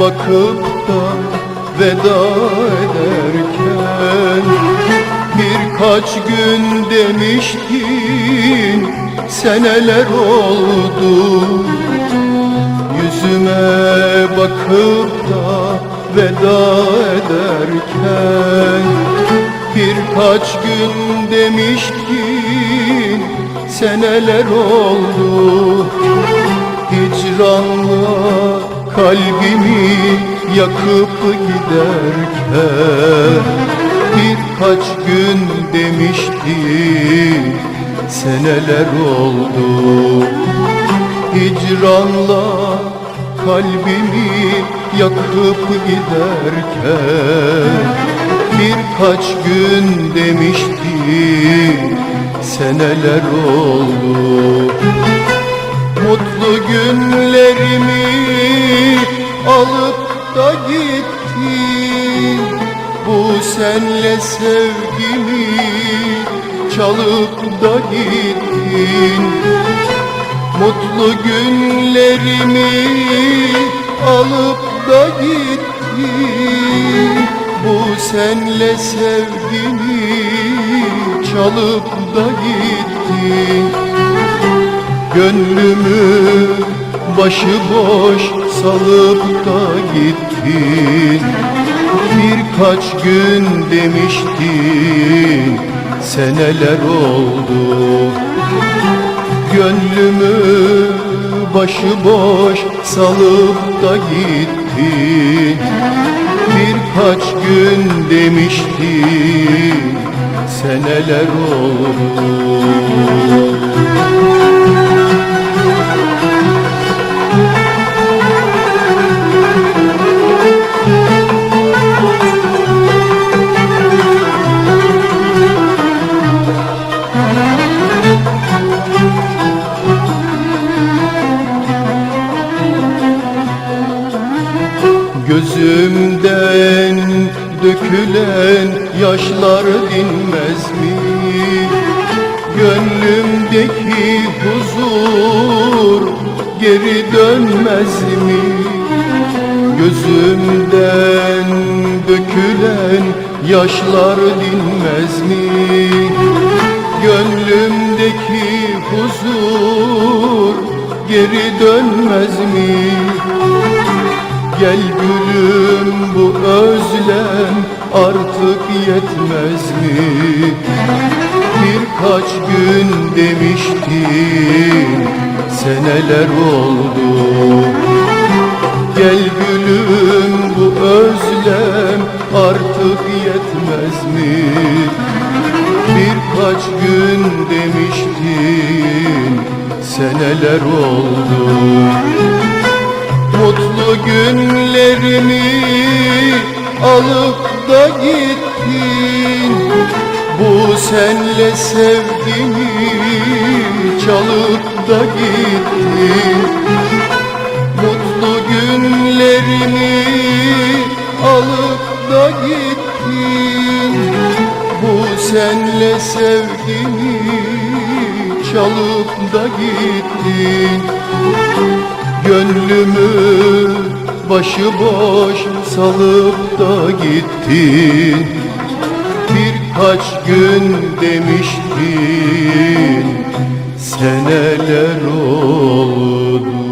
Bakıp da veda ederken Birkaç gün demiştin seneler oldu. Yüzüme bakıp da veda ederken Birkaç gün demiştin seneler oldu. Hicranla kalbimi yakıp giderken Birkaç gün demiştin seneler oldu. Hicranla kalbimi yakıp giderken Birkaç gün demiştin seneler oldu. Mutlu günlerimi alıp da gittin Bu senle sevgimi çalıp da gittin. Mutlu günlerimi alıp da gittin. Bu senle sevgimi çalıp da gittin. Gönlümü başıboş salıp da gittin Birkaç gün demiştin seneler oldu. Gönlümü başıboş salıp da gittin. Birkaç gün demiştin seneler oldu Gözümden dökülen yaşlar dinmez mi? Gönlümdeki huzur geri dönmez mi? Gözümden dökülen yaşlar dinmez mi? Gönlümdeki huzur geri dönmez mi? Gel gülüm bu özlem artık yetmez mi? Birkaç gün demiştin seneler oldu Gel gülüm bu özlem artık yetmez mi? Birkaç gün demiştin seneler oldu Mutlu günlerimi alıp da gittin. Bu senle sevgimi çalıp da gittin. Mutlu günlerimi alıp da gittin. Bu senle sevgimi çalıp da gittin Gönlümü başıboş salıp da gittin. Birkaç gün demiştin seneler oldu